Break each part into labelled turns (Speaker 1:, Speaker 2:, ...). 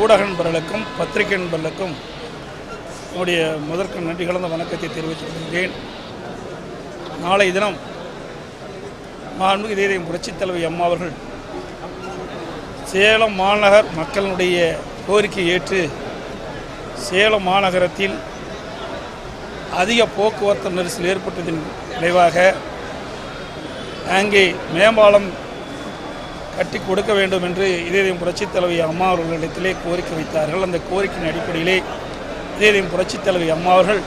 Speaker 1: ஊடக நண்பர்களுக்கும் பத்திரிகை நண்பர்களுக்கும் என்னுடைய முதற்கு நன்றி கலந்த வணக்கத்தை தெரிவித்துக் கொள்கிறேன். நாளை தினம் மாண்புமிகு இதயம் புரட்சித் தலைவி அம்மா அவர்கள் சேலம் மாநகர் மக்களுடைய கோரிக்கையை ஏற்று சேலம் மாநகரத்தில் அதிக போக்குவரத்து நெரிசல் ஏற்பட்டதன் விளைவாக அங்கே மேம்பாலம் கட்டி கொடுக்க வேண்டும் என்று இதயம் புரட்சித் தலைவி அம்மா அவர்களிடத்திலே கோரிக்கை வைத்தார்கள். அந்த கோரிக்கையின் அடிப்படையிலே இதயம் புரட்சித் தலைவி அம்மா அவர்கள்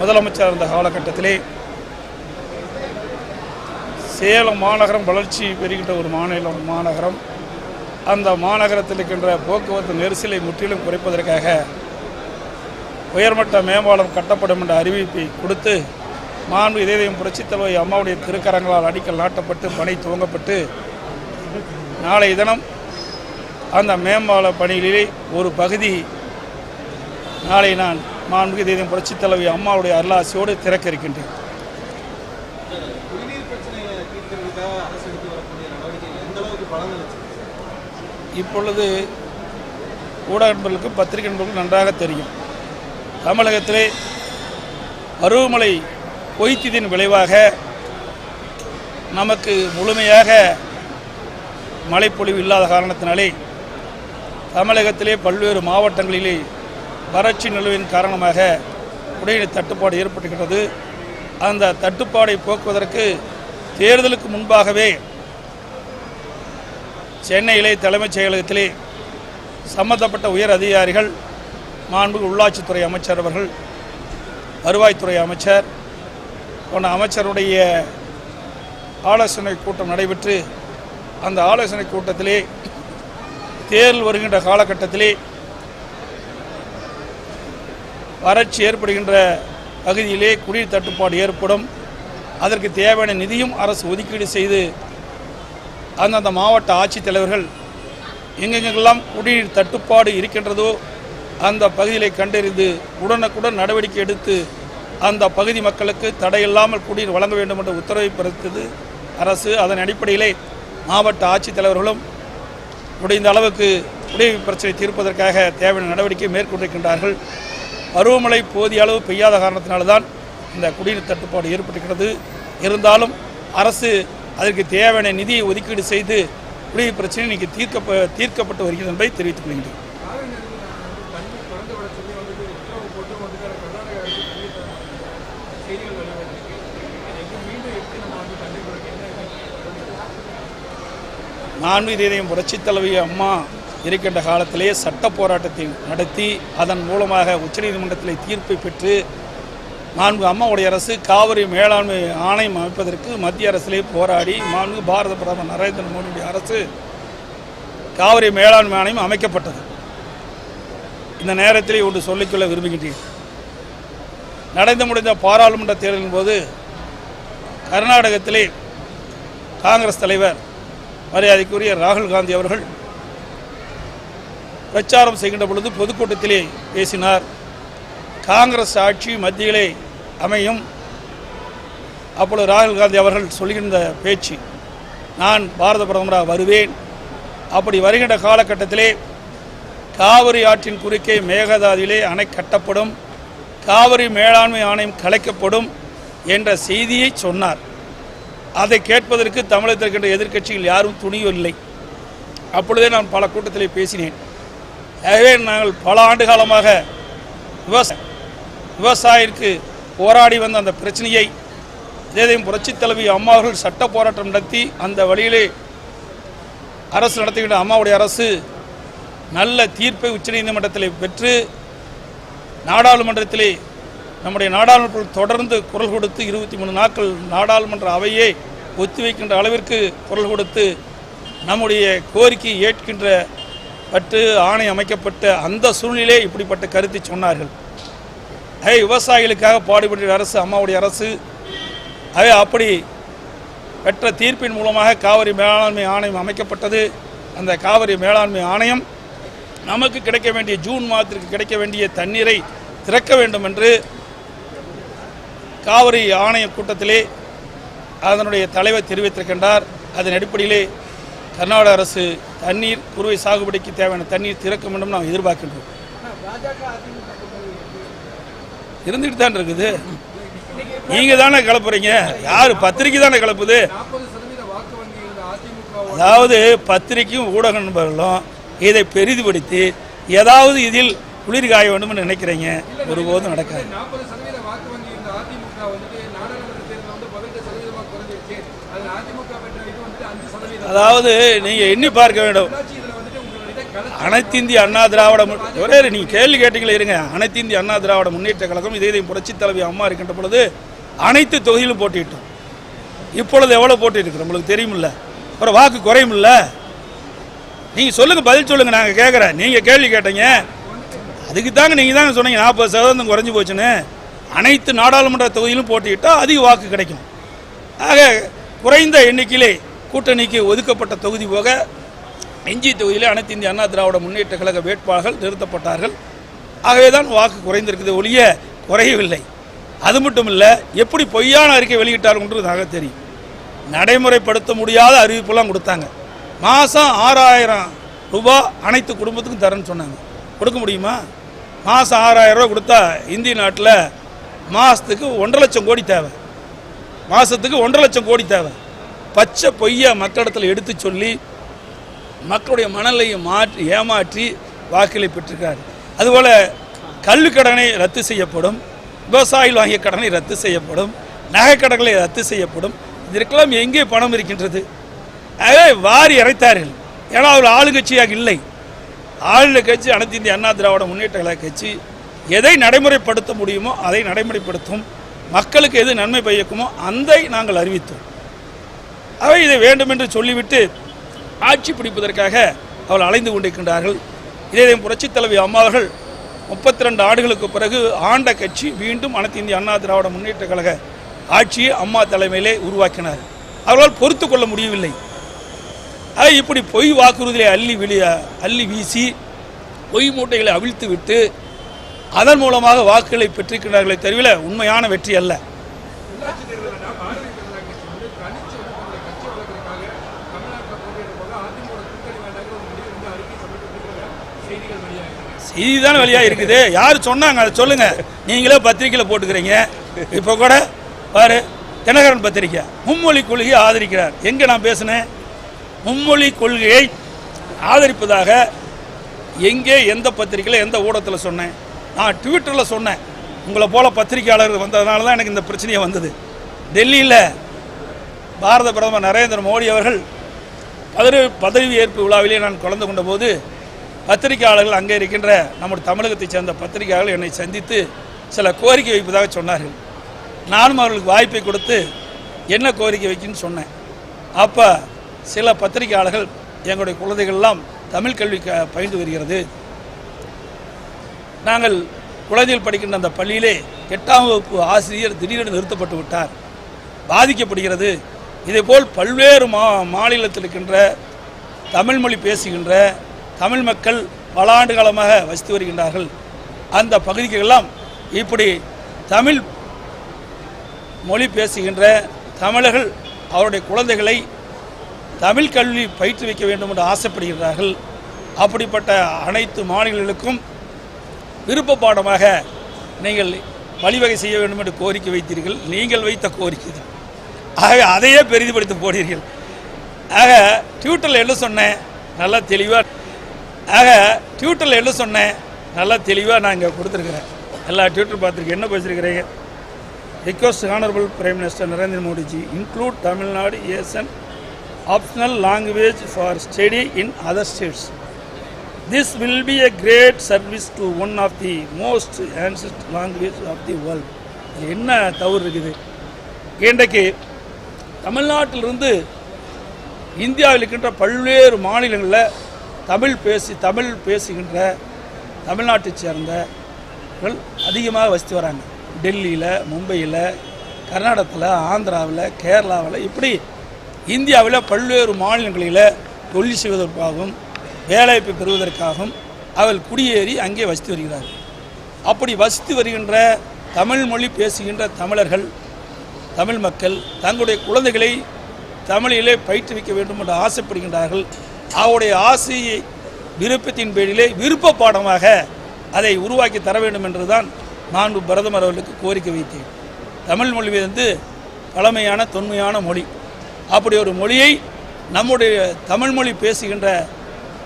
Speaker 1: முதலமைச்சர் இருந்த காலகட்டத்திலே சேலம் மாநகரம் வளர்ச்சி பெறுகின்ற ஒரு மாநிலம் மாநகரம். அந்த மாநகரத்தில் இருக்கின்ற போக்குவரத்து நெரிசலை முற்றிலும் குறைப்பதற்காக உயர்மட்ட மேம்பாலம் கட்டப்படும் என்ற அறிவிப்பை கொடுத்து மாண்பு இதயம் புரட்சித் தலைவி அம்மாவுடைய திருக்கரங்களால் அடிக்கல் நாட்டப்பட்டு பணி துவங்கப்பட்டு நாளை தினம் அந்த மேம்பால பணிகளிலே ஒரு பகுதி நாளை நான் மாண்புமிகு இதயம் புரட்சித் தலைவி அம்மாவுடைய அருளாசியோடு திறக்க இருக்கின்றேன் இப்பொழுது ஊடக நண்பர்களுக்கும் பத்திரிகை நண்பர்களுக்கும் நன்றாக தெரியும். தமிழகத்திலே பருவமழை பொய்த்ததின் விளைவாக நமக்கு முழுமையாக மழைப்பொழிவு இல்லாத காரணத்தினாலே தமிழகத்திலே பல்வேறு மாவட்டங்களிலே வறட்சி நிலவின் காரணமாக குடிநீர் தட்டுப்பாடு ஏற்பட்டுகிறது அந்த தட்டுப்பாடை போக்குவதற்கு தேர்தலுக்கு முன்பாகவே சென்னையிலே தலைமைச் செயலகத்திலே சம்பந்தப்பட்ட உயர் அதிகாரிகள் மாண்புமிகு உள்ளாட்சித்துறை அமைச்சர் அவர்கள் வருவாய்த்துறை அமைச்சர் போன்ற அமைச்சருடைய ஆலோசனை கூட்டம் நடைபெற்று அந்த ஆலோசனை கூட்டத்திலே தேர்தல் வருகின்ற காலகட்டத்திலே வறட்சி ஏற்படுகின்ற பகுதியிலே குடிநீர் தட்டுப்பாடு ஏற்படும். அதற்கு தேவையான நிதியும் அரசு ஒதுக்கீடு செய்து அந்தந்த மாவட்ட ஆட்சித்தலைவர்கள் எங்கெங்கெல்லாம் குடிநீர் தட்டுப்பாடு இருக்கின்றதோ அந்த பகுதிகளை கண்டறிந்து உடனுக்குடன் நடவடிக்கை எடுத்து அந்த பகுதி மக்களுக்கு தடையில்லாமல் குடிநீர் வழங்க வேண்டும் என்ற உத்தரவை பிறத்தது அரசு. அதன் அடிப்படையிலே மாவட்ட ஆட்சித்தலைவர்களும் முடிந்த அளவுக்கு குடிநீர் பிரச்சனை தீர்ப்பதற்காக தேவையான நடவடிக்கை மேற்கொண்டிருக்கின்றார்கள். பருவமழை போதிய அளவு பெய்யாத காரணத்தினால்தான் இந்த குடிநீர் தட்டுப்பாடு ஏற்பட்டிருக்கிறது. இருந்தாலும் அரசு அதற்கு தேவையான நிதியை ஒதுக்கீடு செய்து குடிநீர் பிரச்சனை இன்னைக்கு தீர்க்க தீர்க்கப்பட்டு வருகிறது என்பதை தெரிவித்துக் கொள்கின்றேன். நான்கு இதயம் புரட்சித் தலைவி அம்மா இருக்கின்ற காலத்திலே சட்ட போராட்டத்தை நடத்தி அதன் மூலமாக உச்சநீதிமன்றத்தில் தீர்ப்பை பெற்று மாண்பு அம்மாவுடைய அரசு காவிரி மேலாண்மை ஆணையம் அமைப்பதற்கு மத்திய அரசிலே போராடி மாண்பு பாரத பிரதமர் நரேந்திர மோடியுடைய அரசு காவிரி மேலாண்மை ஆணையம் அமைக்கப்பட்டது. இந்த நேரத்திலே ஒன்று சொல்லிக்கொள்ள விரும்புகின்றேன். நடந்து முடிந்த பாராளுமன்ற தேர்தலின் போது கர்நாடகத்திலே காங்கிரஸ் தலைவர் மரியாதைக்குரிய ராகுல் காந்தி அவர்கள் பிரச்சாரம் செய்கின்ற பொழுது பொதுக்கூட்டத்திலே பேசினார். காங்கிரஸ் ஆட்சி மத்தியிலே அமையும். அப்பொழுது ராகுல் காந்தி அவர்கள் சொல்கின்ற பேச்சு நான் பாரத பிரதமராக வருவேன். அப்படி வருகின்ற காலகட்டத்திலே காவிரி ஆற்றின் குறுக்கே மேகதாதியிலே அணை கட்டப்படும். காவிரி மேலாண்மை ஆணையம் கலைக்கப்படும் என்ற செய்தியை சொன்னார். அதை கேட்பதற்கு தமிழகத்தில் இருக்கின்ற எதிர்க்கட்சிகள் யாரும் துணியவில்லை அப்பொழுதே நான் பல கூட்டத்திலே பேசினேன். ஆகவே நாங்கள் பல ஆண்டு காலமாக விவசாய விவசாயிற்கு போராடி வந்த அந்த பிரச்சனையை ஏதையும் புரட்சித் தலைவி அம்மா அவர்கள் சட்ட போராட்டம் நடத்தி அந்த வழியிலே அரசு நடத்துகின்ற அம்மாவுடைய அரசு நல்ல தீர்ப்பை உச்சநீதிமன்றத்தில் பெற்று நாடாளுமன்றத்திலே நம்முடைய நாடாளுமன்ற தொடர்ந்து குரல் கொடுத்து இருபத்தி மூணு நாட்கள் நாடாளுமன்ற அவையே ஒத்திவைக்கின்ற அளவிற்கு குரல் கொடுத்து நம்முடைய கோரிக்கை ஏற்கின்ற பட்டு ஆணை அமைக்கப்பட்ட அந்த சூழ்நிலை இப்படிப்பட்ட கருத்தை சொன்னார்கள். அதே விவசாயிகளுக்காக பாடுபட்ட அரசு அம்மாவுடைய அரசு அதே அப்படி பெற்ற தீர்ப்பின் மூலமாக காவிரி மேலாண்மை ஆணையம் அமைக்கப்பட்டது. அந்த காவிரி மேலாண்மை ஆணையம் நமக்கு கிடைக்க வேண்டிய ஜூன் மாதத்திற்கு கிடைக்க வேண்டிய தண்ணீரை திறக்க வேண்டும் என்று காவிரி ஆணைய கூட்டத்திலே அதனுடைய தலைவர் தெரிவித்திருக்கின்றார். அதன் அடிப்படையிலே கர்நாடக அரசு தண்ணீர் குறுவை சாகுபடிக்கு தேவையான தண்ணீர் திறக்கும் என்றும் நாம் எதிர்பார்க்கின்றோம். இருந்துட்டு தான் இருக்குது. நீங்க தானே கிளப்புறீங்க? யாரு பத்திரிக்கை தானே கிளப்புது? அதாவது பத்திரிக்கையும் ஊடக நண்பர்களும் இதை பெரிதுபடுத்தி ஏதாவது இதில் குளிர் காய வேண்டும் நினைக்கிறீங்க. ஒருபோதும் நடக்காது
Speaker 2: நாற்பது சதவீத வாக்கு வங்கி இருந்த அதிமுக வந்துட்டு நாடாளுமன்ற தேர்தல் வந்து பதினெட்டு சதவீதமாக குறைஞ்சிருச்சு அதில் அதிமுக பெற்ற இது வந்துட்டு அஞ்சு சதவீதம்
Speaker 1: அதாவது நீங்க எண்ணி பார்க்க வேண்டும். அனைத்து இந்திய அண்ணா திராவிட ஒரே நீங்க கேள்வி கேட்டீங்களே இருங்க. அனைத்து இந்திய அண்ணா திராவிட முன்னேற்ற கழகம் இதே இதையும் புரட்சி தலைவி அம்மா இருக்கின்ற பொழுது அனைத்து தொகுதியிலும் போட்டியிட்டோம். இப்பொழுது எவ்வளவு போட்டியிருக்கு? நம்மளுக்கு தெரியுமில்ல. அப்புறம் வாக்கு குறையுமில்ல. நீங்க சொல்லுங்க பதில் சொல்லுங்க நாங்க கேட்குறேன் நீங்க கேள்வி கேட்டீங்க. அதுக்கு தாங்க நீங்க தாங்க சொன்னீங்க. நாற்பது சதவீதம் குறைஞ்சு போச்சுன்னு. அனைத்து நாடாளுமன்ற தொகுதியிலும் போட்டியிட்டால் அதிக வாக்கு கிடைக்கும். ஆக குறைந்த எண்ணிக்கையிலே கூட்டணிக்கு ஒதுக்கப்பட்ட தொகுதி போக எஞ்சி தொகுதியில் அனைத்து இந்திய அண்ணா திராவிட முன்னேற்ற கழக வேட்பாளர்கள் நிறுத்தப்பட்டார்கள். ஆகவே தான் வாக்கு குறைந்திருக்குது ஒழிய குறையவில்லை. அது மட்டும் இல்லை எப்படி பொய்யான அறிக்கை வெளியிட்டாருன்றது தெரியும். நடைமுறைப்படுத்த முடியாத அறிவிப்பெல்லாம் கொடுத்தாங்க. மாதம் ஆறாயிரம் ரூபாய் அனைத்து குடும்பத்துக்கும் தரேன்னு சொன்னாங்க. கொடுக்க முடியுமா? மாதம் ஆறாயிரம் ரூபா கொடுத்தா இந்திய நாட்டில் மாதத்துக்கு ஒன்றரை லட்சம் கோடி தேவை. மாதத்துக்கு ஒன்றரை லட்சம் கோடி தேவை. பச்சை பொய்யை மக்களிடத்தில் எடுத்து சொல்லி மக்களுடைய மனநிலையை மாற்றி ஏமாற்றி வாக்களை பெற்றிருக்கிறார் அதுபோல் கல்விக்கடனை ரத்து செய்யப்படும் விவசாயிகள் வாங்கிய கடனை ரத்து செய்யப்படும் நகைக்கடன்களை ரத்து செய்யப்படும். இதற்கெல்லாம் எங்கே பணம் இருக்கின்றது? ஆகவே வாரி இறைத்தார்கள் ஏன்னா அவர் ஆளுங்கட்சியாக இல்லை. ஆளுநர் கட்சி அனைத்து இந்திய அண்ணா திராவிட முன்னேற்ற கழக கட்சி எதை நடைமுறைப்படுத்த முடியுமோ அதை நடைமுறைப்படுத்தும். மக்களுக்கு எது நன்மை பயக்குமோ அந்த நாங்கள் அறிவித்தோம். அவை இதை வேண்டும் என்று சொல்லிவிட்டு ஆட்சி பிடிப்பதற்காக அவள் அலைந்து கொண்டிருக்கின்றார்கள். இதே புரட்சித் தலைவி அம்மாவர்கள் முப்பத்தி ரெண்டு ஆண்டுகளுக்கு பிறகு ஆண்ட கட்சி மீண்டும் அனைத்து இந்திய அண்ணா திராவிட முன்னேற்ற கழக ஆட்சியை அம்மா தலைமையிலே உருவாக்கினார். அவர்களால் பொறுத்து கொள்ள முடியவில்லை. அதை இப்படி பொய் வாக்குறுதிகளை அள்ளி வெளிய அள்ளி வீசி பொய் மூட்டைகளை அவிழ்த்து விட்டு அதன் மூலமாக வாக்குகளை பெற்றிருக்கிறார்களே தவிர உண்மையான வெற்றி அல்ல
Speaker 2: உள்ளாட்சி தேர்தலில் பாரதிய ஜனதா கட்சி வந்து தனிச்சு வந்து தன்னுடைய கட்சி வளர்க்கறதுக்காக தமிழ்நாட்டில் போட்டியிட்ட போது அதிமுக கூட்டணி வேண்டாங்கிற ஒரு முடிவு வந்து அறிக்கை சமர்ப்பித்திருக்கிற செய்திகள் வெளியாகிருக்கு
Speaker 1: செய்தி தானே வழியாக இருக்குது யார் சொன்னாங்க? அதை சொல்லுங்க. நீங்களே பத்திரிக்கையில் போட்டுக்கிறீங்க. இப்போ கூட பாரு தினகரன் பத்திரிக்கை. மும்மொழி கொள்கையை ஆதரிக்கிறார். எங்கே நான் பேசினேன்? மும்மொழி கொள்கையை ஆதரிப்பதாக எங்கே எந்த பத்திரிக்கையில் எந்த ஊடகத்தில் சொன்னேன்? நான் ட்விட்டரில் சொன்னேன். உங்களை போல பத்திரிக்கையாளர்கள் வந்ததுனால தான் எனக்கு இந்த பிரச்சனையே வந்தது. டெல்லியில் பாரத பிரதமர் நரேந்திர மோடி அவர்கள் பதவி பதவி ஏற்பு விழாவிலே நான் கலந்து கொண்டபோது பத்திரிகையாளர்கள் அங்கே இருக்கின்ற நம்முடைய தமிழகத்தைச் சேர்ந்த பத்திரிகையாளர்கள் என்னை சந்தித்து சில கோரிக்கை வைப்பதாக சொன்னார்கள். நானும் அவர்களுக்கு வாய்ப்பை கொடுத்து என்ன கோரிக்கை வைக்குன்னு சொன்னேன். அப்போ சில பத்திரிகையாளர்கள் எங்களுடைய குழந்தைகள்லாம் தமிழ் கல்வி க பயின்று வருகிறது. நாங்கள் குழந்தைகள் படிக்கின்ற அந்த பள்ளியிலே எட்டாம் வகுப்பு ஆசிரியர் திடீரென நிறுத்தப்பட்டு விட்டார். பாதிக்கப்படுகிறது. இதேபோல் பல்வேறு மா மாநிலத்தில் இருக்கின்ற தமிழ்மொழி பேசுகின்ற தமிழ் மக்கள் பல ஆண்டு காலமாக வசித்து வருகின்றார்கள். அந்த பகுதிக்கெல்லாம் இப்படி தமிழ் மொழி பேசுகின்ற தமிழர்கள் அவருடைய குழந்தைகளை தமிழ் கல்வி பயிற்றுவிக்க வேண்டும் என்று ஆசைப்படுகிறார்கள் அப்படிப்பட்ட அனைத்து மாநிலங்களுக்கும் விருப்ப பாடமாக நீங்கள் வழிவகை செய்ய வேண்டும் என்று கோரிக்கை வைத்தீர்கள். நீங்கள் வைத்த கோரிக்கை தான். ஆக அதையே பெரிதுபடுத்தி போடுகிறீர்கள் ஆக ட்விட்டரில் என்ன சொன்னேன்? நல்லா தெளிவாக ஆக டியூட்டரில் என்ன சொன்னேன் நல்லா தெளிவாக நான் இங்கே கொடுத்துருக்குறேன் எல்லா டியூட்டர் பார்த்துருக்கேன் என்ன பேசியிருக்கிறீங்க request honourable prime minister Narendra Modiji include Tamil Nadu as an optional language for study in other states this will be a great service to one of the most ancient language of the world என்ன தவறு இருக்குது இன்றைக்கு தமிழ்நாட்டிலிருந்து இந்தியாவில் இருக்கின்ற பல்வேறு மாநிலங்களில் தமிழ் பேசி தமிழ் பேசுகின்ற தமிழ்நாட்டைச் சேர்ந்தவர்கள் அதிகமாக வசித்து வராங்க. டெல்லியில் மும்பையில் கர்நாடகத்தில் ஆந்திராவில் கேரளாவில் இப்படி இந்தியாவில் பல்வேறு மாநிலங்களில் தொழில் செய்வதற்காகவும் வேலைவாய்ப்பு பெறுவதற்காகவும் அவள் குடியேறி அங்கே வசித்து வருகிறார்கள். அப்படி வசித்து வருகின்ற தமிழ் மொழி பேசுகின்ற தமிழர்கள் தமிழ் மக்கள் தங்களுடைய குழந்தைகளை தமிழிலே பயிற்றுவிக்க வேண்டும் என்று ஆசைப்படுகின்றார்கள். அவருடைய ஆசையை விருப்பத்தின் பேரிலே விருப்ப பாடமாக அதை உருவாக்கி தர வேண்டும் என்றுதான் நான் பிரதமர் அவர்களுக்கு கோரிக்கை வைத்தேன். தமிழ் மொழி வந்து பழமையான தொன்மையான மொழி. அப்படி ஒரு மொழியை நம்முடைய தமிழ் மொழி பேசுகின்ற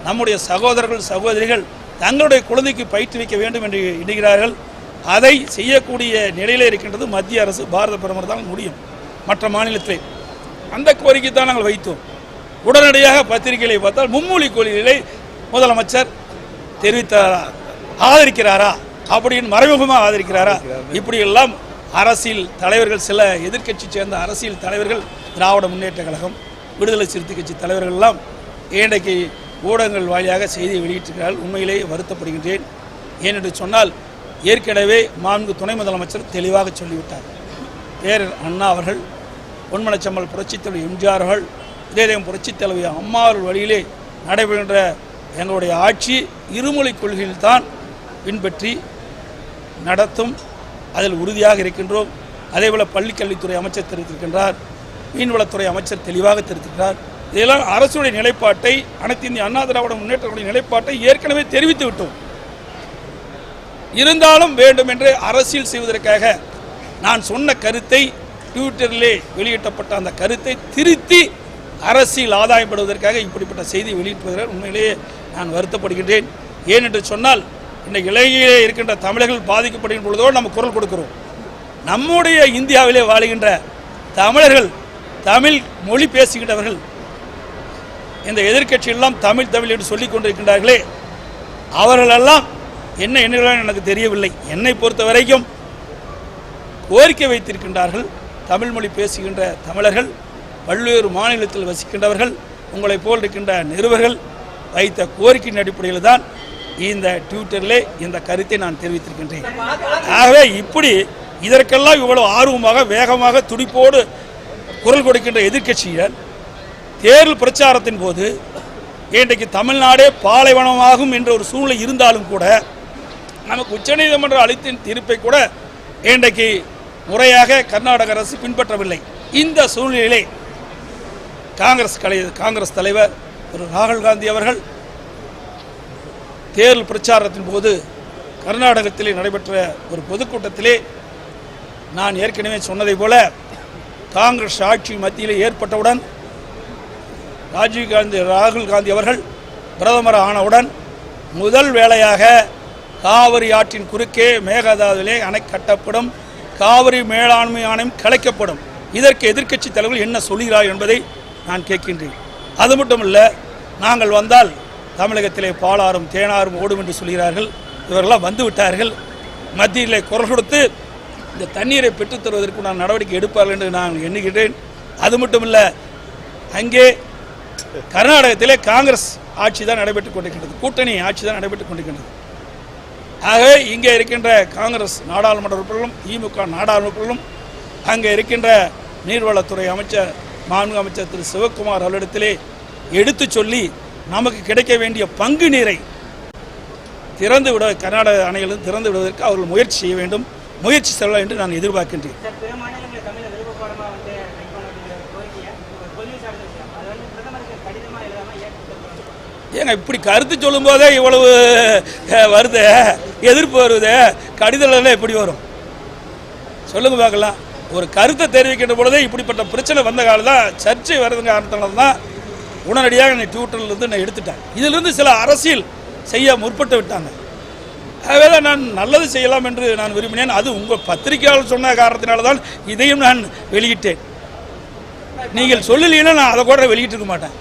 Speaker 1: நம்முடைய சகோதரர்கள் சகோதரிகள் தங்களுடைய குழந்தைக்கு பயிற்றுவிக்க வேண்டும் என்று எண்ணுகிறார்கள். அதை செய்யக்கூடிய நிலையில் இருக்கின்றது மத்திய அரசு பாரத பிரதமர் தான் முடியும். மற்ற மாநிலத்தில். அந்த கோரிக்கை தான் நாங்கள் வைத்தோம். உடனடியாக பத்திரிகைகளை பார்த்தால் மும்மொழி கொள்கைகளை முதலமைச்சர் தெரிவித்தாரா? ஆதரிக்கிறாரா? அப்படின்னு மறைமுகமாக ஆதரிக்கிறாரா? இப்படி எல்லாம் அரசியல் தலைவர்கள் சில எதிர்க்கட்சி சேர்ந்த அரசியல் தலைவர்கள் திராவிட முன்னேற்ற கழகம் விடுதலை சிறுத்தை கட்சி தலைவர்கள் எல்லாம் இன்றைக்கு ஊடகங்கள் வாயிலாக செய்தியை வெளியிட்டிருக்கிறார்கள். உண்மையிலேயே வருத்தப்படுகின்றேன். ஏனென்று சொன்னால் ஏற்கனவே மாண்பு துணை முதலமைச்சர் தெளிவாக சொல்லிவிட்டார். பேரர் அண்ணா அவர்கள் பொன்மனச்சம்மல் புரட்சித் எம்ஜிஆர் அவர்கள் இதயம் புரட்சித் தலைவி அம்மாவர்கள் வழியிலே நடைபெறுகின்ற எங்களுடைய ஆட்சி இருமொழி கொள்கையில்தான் பின்பற்றி நடத்தும். அதில் உறுதியாக இருக்கின்றோம். அதேபோல் பள்ளிக்கல்வித்துறை அமைச்சர் தெரிவித்திருக்கின்றார். மீன்வளத்துறை அமைச்சர் தெளிவாக தெரிவித்திருக்கிறார். இதெல்லாம் அரசுடைய நிலைப்பாட்டை அனைத்து இந்திய அண்ணா திராவிட முன்னேற்றங்களுடைய நிலைப்பாட்டை ஏற்கனவே தெரிவித்து விட்டோம். இருந்தாலும் வேண்டும் என்று அரசியல் செய்வதற்காக நான் சொன்ன கருத்தை ட்விட்டரிலே வெளியிட்டப்பட்ட அந்த கருத்தை திருத்தி அரசியல் ஆதாயப்படுவதற்காக இப்படிப்பட்ட செய்தி வெளியிட்டுவதால் உண்மையிலேயே நான் வருத்தப்படுகின்றேன். ஏன் என்று சொன்னால் இந்த இலங்கையிலே இருக்கின்ற தமிழர்கள் பாதிக்கப்படுகின்ற பொழுதோடு நம்ம குரல் கொடுக்கிறோம். நம்முடைய இந்தியாவிலே வாழுகின்ற தமிழர்கள் தமிழ் மொழி பேசுகின்றவர்கள் இந்த எதிர்க்கட்சியெல்லாம் தமிழ் தமிழ் என்று சொல்லிக் கொண்டிருக்கின்றார்களே அவர்களெல்லாம் என்ன எண்ணுகிறார் எனக்கு தெரியவில்லை. என்னை பொறுத்த வரைக்கும் கோரிக்கை வைத்திருக்கின்றார்கள் தமிழ் மொழி பேசுகின்ற தமிழர்கள். பல்வேறு மாநிலத்தில் வசிக்கின்றவர்கள் உங்களைப் போல் இருக்கின்ற நிறுவர்கள் வைத்த கோரிக்கையின் அடிப்படையில் தான் இந்த ட்விட்டரில் இந்த கருத்தை நான் தெரிவித்திருக்கின்றேன். ஆகவே இப்படி இதற்கெல்லாம் இவ்வளவு ஆர்வமாக வேகமாக துடிப்போடு குரல் கொடுக்கின்ற எதிர்க்கட்சிகள் தேர்தல் பிரச்சாரத்தின் போது இன்றைக்கு தமிழ்நாடே பாலைவனமாகும் என்ற ஒரு சூழ்நிலை இருந்தாலும் கூட நமக்கு உச்சநீதிமன்றம் அளித்த தீர்ப்பை கூட இன்றைக்கு முறையாக கர்நாடக அரசு பின்பற்றவில்லை. இந்த சூழ்நிலையிலே காங்கிரஸ் கலை காங்கிரஸ் தலைவர் திரு ராகுல் காந்தி அவர்கள் தேர்தல் பிரச்சாரத்தின் போது கர்நாடகத்திலே நடைபெற்ற ஒரு பொதுக்கூட்டத்திலே நான் ஏற்கனவே சொன்னதை போல காங்கிரஸ் ஆட்சி மத்தியில் ஏற்பட்டவுடன் ராஜீவ் காந்தி ராகுல் காந்தி அவர்கள் பிரதமர் ஆனவுடன் முதல் வேளையாக காவிரி ஆற்றின் குறுக்கே மேகதாதுவிலே அணை கட்டப்படும் காவிரி மேலாண்மை ஆணையம் கலைக்கப்படும். இதற்கு எதிர்க்கட்சி தலைவர்கள் என்ன சொல்கிறார் என்பதை நான் கேட்கின்றேன். அது மட்டுமல்ல நாங்கள் வந்தால் தமிழகத்திலே பாலாறும் தேனாரும் ஓடும் என்று சொல்கிறார்கள். இவரெல்லாம் வந்துவிட்டார்கள் மத்தியிலே குரல் கொடுத்து இந்த தண்ணீரை பெற்றுத்தருவதற்கு நான் நடவடிக்கை எடுப்பார்கள் என்று நான் எண்ணுகிறேன் அது மட்டுமல்ல அங்கே கர்நாடகத்திலே காங்கிரஸ் ஆட்சி தான் நடைபெற்றுக் கொண்டிருக்கின்றது. கூட்டணி ஆட்சி தான் நடைபெற்றுக் கொண்டிருக்கின்றது. ஆகவே இங்கே இருக்கின்ற காங்கிரஸ் நாடாளுமன்ற உறுப்பினர்களும் திமுக நாடாளுமன்ற உறுப்பினர்களும் அங்கே இருக்கின்ற நீர்வளத்துறை அமைச்சர் மாண்பு அமைச்சர் திரு சிவக்குமார் அவரிடத்திலே எடுத்துச் சொல்லி நமக்கு கிடைக்க வேண்டிய பங்கு நீரை திறந்து விட கர்நாடக அணைகளும் திறந்து விடுவதற்கு அவர்கள் முயற்சி செய்ய வேண்டும். முயற்சி செல்லலாம் என்று நான் எதிர்பார்க்கின்றேன். ஏங்க இப்படி கருத்து சொல்லும்போதே இவ்வளவு அஹ், வருதே எதிர்ப்பு வருதே கடிதம் எப்படி வரும்? சொல்லுங்க பார்க்கலாம். ஒரு கருத்தை தெரிவிக்கின்ற பொழுதே இப்படிப்பட்ட பிரச்சனை வந்த காலம் தான் சர்ச்சை வர்றதுங்க காரணத்தினால தான் உடனடியாக என்னை ட்விட்டர்லேருந்து நான் எடுத்துட்டேன் இதிலிருந்து சில அரசியல் செய்ய முற்பட்டு விட்டாங்க. ஆகவே நான் நல்லது செய்யலாம் என்று நான் விரும்பினேன். அது உங்கள் பத்திரிகையாளர் சொன்ன காரணத்தினால தான் இதையும் நான் வெளியிட்டேன். நீங்கள் சொல்லலைன்னா நான் அதை கூட வெளியிட்டிருக்க மாட்டேன்.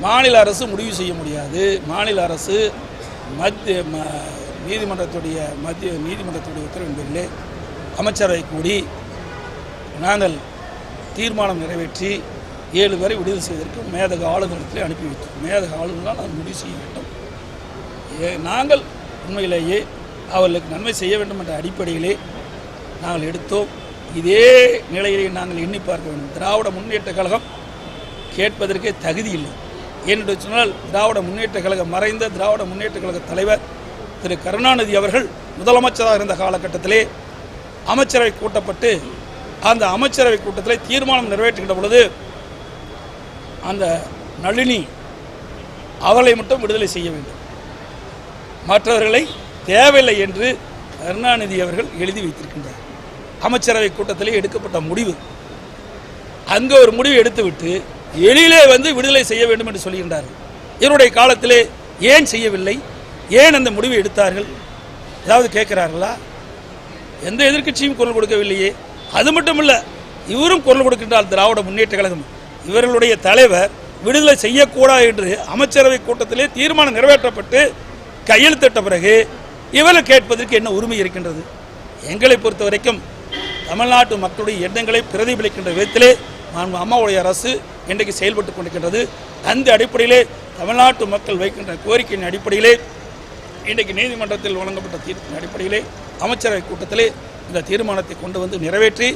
Speaker 1: மாநில அரசு முடிவு செய்ய முடியாது. மாநில அரசு மத்திய ம- நீதிமன்றத்துடைய மத்திய நீதிமன்றத்துடைய உத்தரவின் பேரிலே அமைச்சரவை கூடி நாங்கள் தீர்மானம் நிறைவேற்றி ஏழு பேரை விடுதலை செய்வதற்கு மேதக ஆளுநரத்தில் அனுப்பி வைத்தோம். மேதக ஆளுநரால் அது முடிவு செய்ய வேண்டும். ஏ- நாங்கள் உண்மையிலேயே அவர்களுக்கு நன்மை செய்ய வேண்டும் என்ற அடிப்படையிலே நாங்கள் எடுத்தோம். இதே நிலையிலே நாங்கள் எண்ணி பார்க்க வேண்டும். திராவிட முன்னேற்ற கழகம் கேட்பதற்கே தகுதி இல்லை. ஏனென்று சொன்னால் திராவிட முன்னேற்ற கழக மறைந்த திராவிட முன்னேற்ற கழக தலைவர் திரு கருணாநிதி அவர்கள் முதலமைச்சராக இருந்த காலகட்டத்திலே அமைச்சரவை கூட்டப்பட்டு அந்த அமைச்சரவை கூட்டத்தில் தீர்மானம் நிறைவேற்றுகின்ற பொழுது அந்த நளினி அவளை மட்டும் விடுதலை செய்ய வேண்டும். மற்றவர்களை தேவையில்லை என்று கருணாநிதி அவர்கள் எழுதி வைத்திருக்கின்றார். அமைச்சரவை கூட்டத்திலே எடுக்கப்பட்ட முடிவு. அங்கே ஒரு முடிவு எடுத்துவிட்டு எளிலே வந்து விடுதலை செய்ய வேண்டும் என்று சொல்கின்றார்கள். இவருடைய காலத்திலே ஏன் செய்யவில்லை? ஏன் அந்த முடிவை எடுத்தார்கள்? ஏதாவது கேட்கிறார்களா? எந்த எதிர்க்கட்சியும் குரல் கொடுக்கவில்லையே. அது மட்டுமல்ல இவரும் குரல் கொடுக்கின்றால் திராவிட முன்னேற்ற கழகம். இவர்களுடைய தலைவர் விடுதலை செய்யக்கூடாது என்று அமைச்சரவை கூட்டத்திலே தீர்மானம் நிறைவேற்றப்பட்டு கையெழுத்திட்ட பிறகு இவரை கேட்பதற்கு என்ன உரிமை இருக்கின்றது? எங்களை பொறுத்த வரைக்கும் தமிழ்நாட்டு மக்களுடைய எண்ணங்களை பிரதிபலிக்கின்ற விதத்திலே அம்மாவுடைய அரசு இன்றைக்கு செயல்பட்டு கொண்டிருக்கின்றது. அந்த அடிப்படையிலே தமிழ்நாட்டு மக்கள் வைக்கின்ற கோரிக்கையின் அடிப்படையிலே இன்றைக்கு நீதிமன்றத்தில் வழங்கப்பட்ட தீர்ப்பின் அடிப்படையிலே அமைச்சரவை கூட்டத்திலே இந்த தீர்மானத்தை கொண்டு வந்து நிறைவேற்றி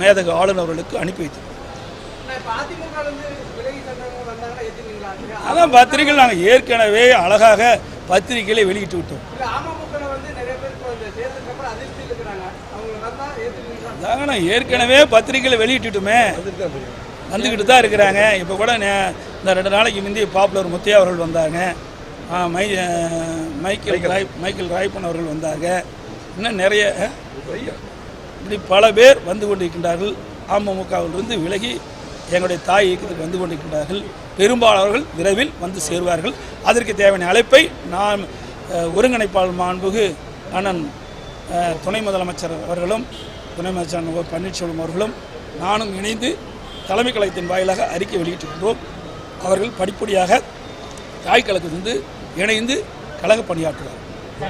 Speaker 1: மேதக ஆளுநர் அவர்களுக்கு அனுப்பி வைத்தோம் அதான் பத்திரிகைகள் நாங்கள் ஏற்கனவே அழகாக பத்திரிகைகளை வெளியிட்டு விட்டோம். நான் ஏற்கனவே பத்திரிகையில் வெளியிட்டுட்டுமே வந்துக்கிட்டு தான் இருக்கிறாங்க. இப்போ கூட இந்த ரெண்டு நாளைக்கு முந்தைய பாப்புலர் முத்தையா அவர்கள் வந்தாங்க மை மைக்கேல் ராய் மைக்கேல் ராய்ப்பன் அவர்கள் வந்தாங்க. இன்னும் நிறைய? இப்படி பல பேர் வந்து கொண்டிருக்கின்றார்கள். அமமுகவிலிருந்து விலகி எங்களுடைய தாய் இயக்கத்துக்கு வந்து கொண்டிருக்கின்றார்கள். பெரும்பாலானவர்கள் விரைவில் வந்து சேருவார்கள். அதற்கு தேவையான அழைப்பை நான் ஒருங்கிணைப்பாளர் மாண்புகு அண்ணன் துணை முதலமைச்சர் அவர்களும் துணை முதலமைச்சர். பன்னீர்செல்வம் அவர்களும் நானும் இணைந்து தலைமை கழகத்தின் வாயிலாக அறிக்கை வெளியிட்டிருக்கின்றோம் அவர்கள் படிப்படியாக தாய் கழகத்திலிருந்து இணைந்து கழக பணியாற்றுவார்